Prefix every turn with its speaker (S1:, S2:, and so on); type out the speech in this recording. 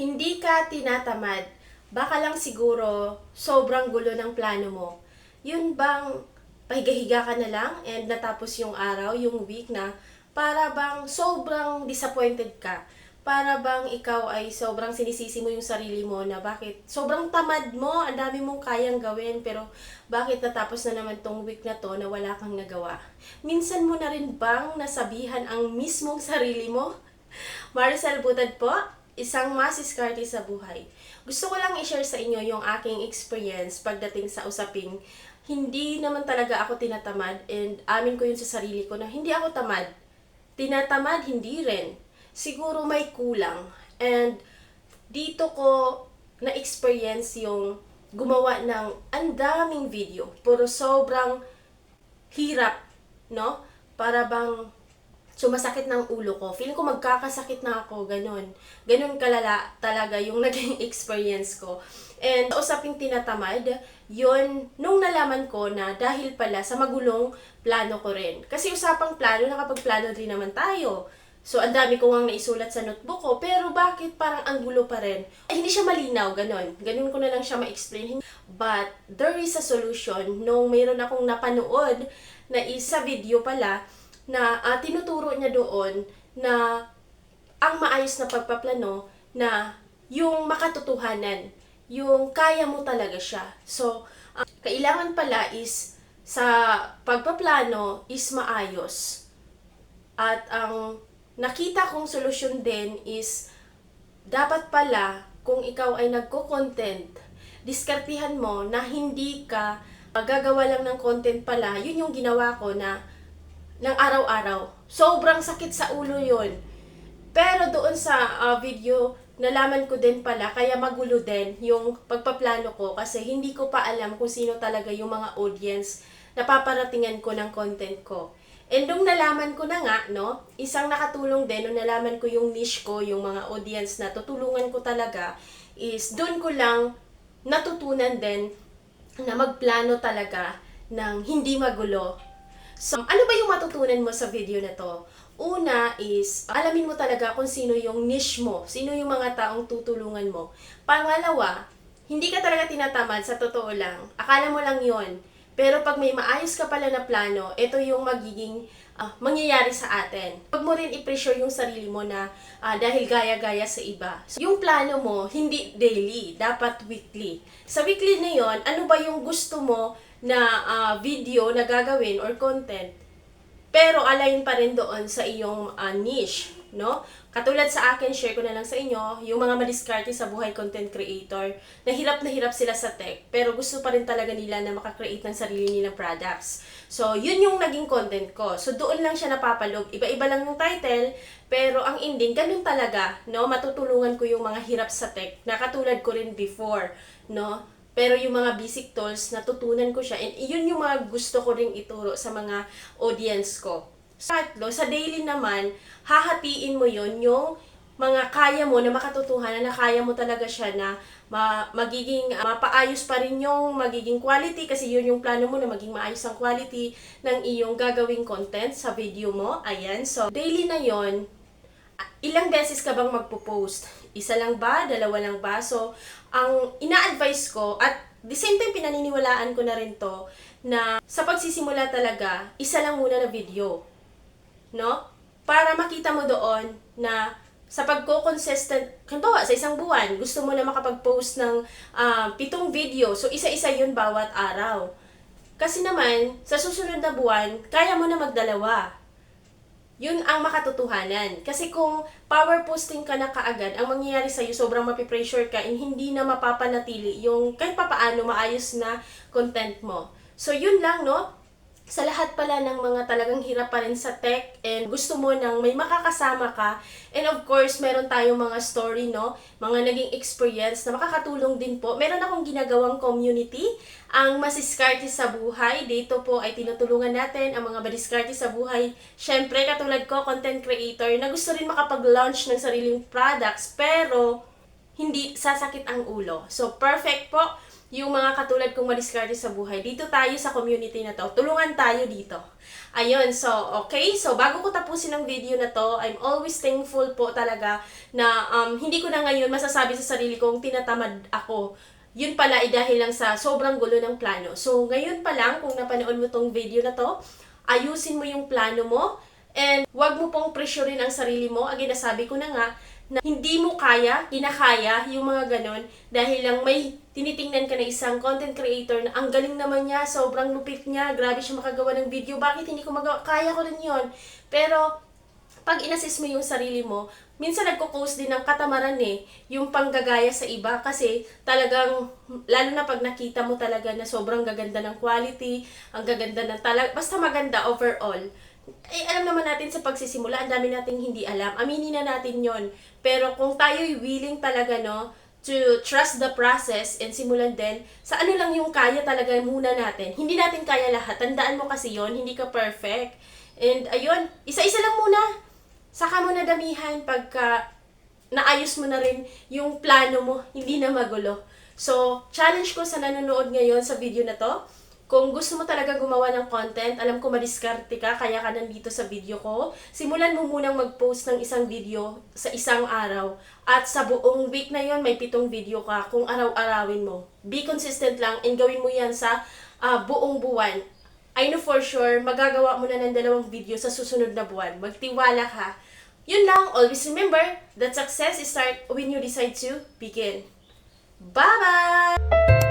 S1: hindi ka tinatamad, baka lang siguro sobrang gulo ng plano mo. Yun bang pahiga-higa ka na lang and natapos yung araw, yung week na para bang sobrang disappointed ka? Para bang ikaw ay sobrang sinisisi mo yung sarili mo na bakit sobrang tamad mo, ang dami mong kayang gawin pero bakit natapos na naman tong week na to na wala kang nagawa? Minsan mo na rin bang nasabihan ang mismong sarili mo? Maricel Butad po, isang masiskarte sa buhay. Gusto ko lang i-share sa inyo yung aking experience pagdating sa usaping hindi naman talaga ako tinatamad and amin ko yun sa sarili ko na hindi ako tamad. Tinatamad, hindi rin. Siguro may kulang. And dito ko na-experience yung gumawa ng ang daming video. Puro sobrang hirap, no? Para bang sumasakit ng ulo ko. Feeling ko magkakasakit na ako, ganun. Ganun kalala talaga yung naging experience ko. And usaping tinatamad, yun, nung nalaman ko na dahil pala sa magulong plano ko rin. Kasi usapang plano, nakapagplano din naman tayo. So, ang dami ko nga naisulat sa notebook ko, pero bakit parang ang gulo pa rin? Ay, hindi siya malinaw, ganun. Ganun ko na lang siya ma-explain. But, there is a solution nung mayroon akong napanood na isa video pala na ah, tinuturo niya doon na ang maayos na pagpaplano na yung makatotohanan, yung kaya mo talaga siya. So, ang kailangan pala is sa pagpaplano is maayos. At ang nakita kong solusyon din is dapat pala kung ikaw ay nagko-content, diskartihan mo na hindi ka magagawa lang ng content pala, yun yung ginawa ko na ng araw-araw. Sobrang sakit sa ulo yun. Pero doon sa ah, video, nalaman ko din pala, kaya magulo din yung pagpaplano ko kasi hindi ko pa alam kung sino talaga yung mga audience na paparatingan ko ng content ko. And nung nalaman ko na nga, no, isang nakatulong din, nung nalaman ko yung niche ko, yung mga audience na tutulungan ko talaga, is doon ko lang natutunan din na magplano talaga ng hindi magulo. So, ano ba yung matutunan mo sa video na to? Una is, alamin mo talaga kung sino yung niche mo, sino yung mga taong tutulungan mo. Pangalawa, hindi ka talaga tinatamad sa totoo lang. Akala mo lang yon pero pag may maayos ka pala na plano, ito yung magiging ah, mangyayari sa atin. Huwag mo rin i-pressure yung sarili mo na ah, dahil gaya-gaya sa iba. So, yung plano mo, hindi daily, dapat weekly. Sa weekly na yon, ano ba yung gusto mo na ah, video na gagawin or content? Pero align pa rin doon sa iyong ah, niche, no? Katulad sa akin, share ko na lang sa inyo, yung mga madiskarte sa buhay content creator, na hirap na hirap sila sa tech, pero gusto pa rin talaga nila na makakreate ng sarili nilang products. So, yun yung naging content ko. So, doon lang siya napapalog. Iba-iba lang yung title, pero ang ending, ganun talaga, no? Matutulungan ko yung mga hirap sa tech, na katulad ko rin before, no? Pero yung mga basic tools, natutunan ko siya. And yun yung mga gusto ko ring ituro sa mga audience ko. Tatlo, sa daily naman, hahatiin mo yon yung mga kaya mo na makatotohanan na kaya mo talaga siya na ma- magiging uh, mapaayos pa rin yung magiging quality kasi yun yung plano mo na maging maayos ang quality ng iyong gagawing content sa video mo. Ayan. So, daily na yon ilang beses ka bang magpo-post? Isa lang ba? Dalawa lang ba? So, ang ina-advise ko at the same time pinaniniwalaan ko na rin to na sa pagsisimula talaga, isa lang muna na video. No? Para makita mo doon na sa pagko-consistent, halimbawa sa isang buwan, gusto mo na makapag-post ng ah, pitong video. So, isa-isa yun bawat araw. Kasi naman, sa susunod na buwan, kaya mo na magdalawa yun ang makatotohanan. Kasi kung power posting ka na kaagad, ang mangyayari sa'yo, sobrang mapipressure ka and hindi na mapapanatili yung kahit papaano maayos na content mo. So, yun lang, no? Sa lahat pala ng mga talagang hirap pa rin sa tech and gusto mo nang may makakasama ka. And of course, meron tayong mga story, no? Mga naging experience na makakatulong din po. Meron akong ginagawang community, ang Masiskarte sa Buhay. Dito po ay tinutulungan natin ang mga madiskarte sa buhay. Siyempre, katulad ko, content creator, na gusto rin makapag-launch ng sariling products, pero hindi sasakit ang ulo. So, perfect po yung mga katulad kong madiskarte sa buhay. Dito tayo sa community na to. Tulungan tayo dito. Ayun, so, okay. So, bago ko tapusin ang video na to, I'm always thankful po talaga na um, hindi ko na ngayon masasabi sa sarili kong tinatamad ako. Yun pala ay dahil lang sa sobrang gulo ng plano. So, ngayon pa lang, kung napanood mo tong video na to, ayusin mo yung plano mo, and wag mo pong pressurein ang sarili mo. Again, nasabi ko na nga, na hindi mo kaya, kinakaya yung mga ganon dahil lang may tinitingnan ka na isang content creator na ang galing naman niya, sobrang lupit niya, grabe siya makagawa ng video, bakit hindi ko magawa? Kaya ko rin yon Pero, pag inassess mo yung sarili mo, minsan nagko-cause din ng katamaran eh, yung panggagaya sa iba kasi talagang, lalo na pag nakita mo talaga na sobrang gaganda ng quality, ang gaganda ng talaga, basta maganda overall. Eh, alam naman natin sa pagsisimula, ang dami nating hindi alam. Aminin na natin yon Pero kung tayo'y willing talaga, no, to trust the process and simulan din sa ano lang yung kaya talaga muna natin. Hindi natin kaya lahat. Tandaan mo kasi yon hindi ka perfect. And ayun, isa-isa lang muna. Saka mo na damihan pagka naayos mo na rin yung plano mo, hindi na magulo. So, challenge ko sa nanonood ngayon sa video na to, kung gusto mo talaga gumawa ng content, alam ko madiskarte ka, kaya ka nandito sa video ko, simulan mo munang mag-post ng isang video sa isang araw. At sa buong week na yon may pitong video ka kung araw-arawin mo. Be consistent lang and gawin mo yan sa ah, buong buwan. I know for sure, magagawa mo na ng dalawang video sa susunod na buwan. Magtiwala ka. Yun lang, always remember that success is start when you decide to begin. Bye-bye!